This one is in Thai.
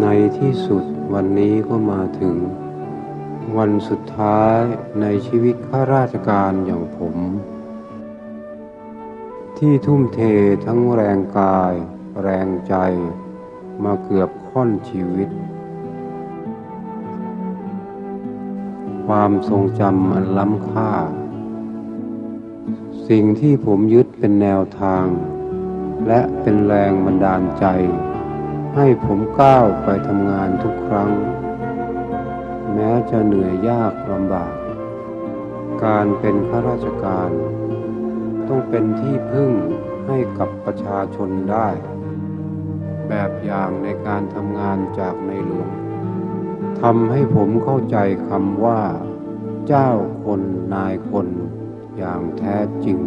ในที่สุดวันนี้ก็มาถึง วันสุดท้ายในชีวิตข้าราชการอย่างผม ที่ทุ่มเททั้งแรงกาย แรงใจ มาเกือบค่อนชีวิต ความทรงจำอันล้ำค่า สิ่งที่ผมยึดเป็นแนวทาง และเป็นแรงบันดาลใจ ให้ผมก้าวไปทำงานทุกครั้ง แม้จะเหนื่อยยากลำบาก การเป็นข้าราชการ ต้องเป็นที่พึ่งให้กับประชาชนได้ แบบอย่างในการทำงานจากในหลวงทำให้ผมเข้าใจคำว่า เจ้าคนนายคนอย่างแท้จริง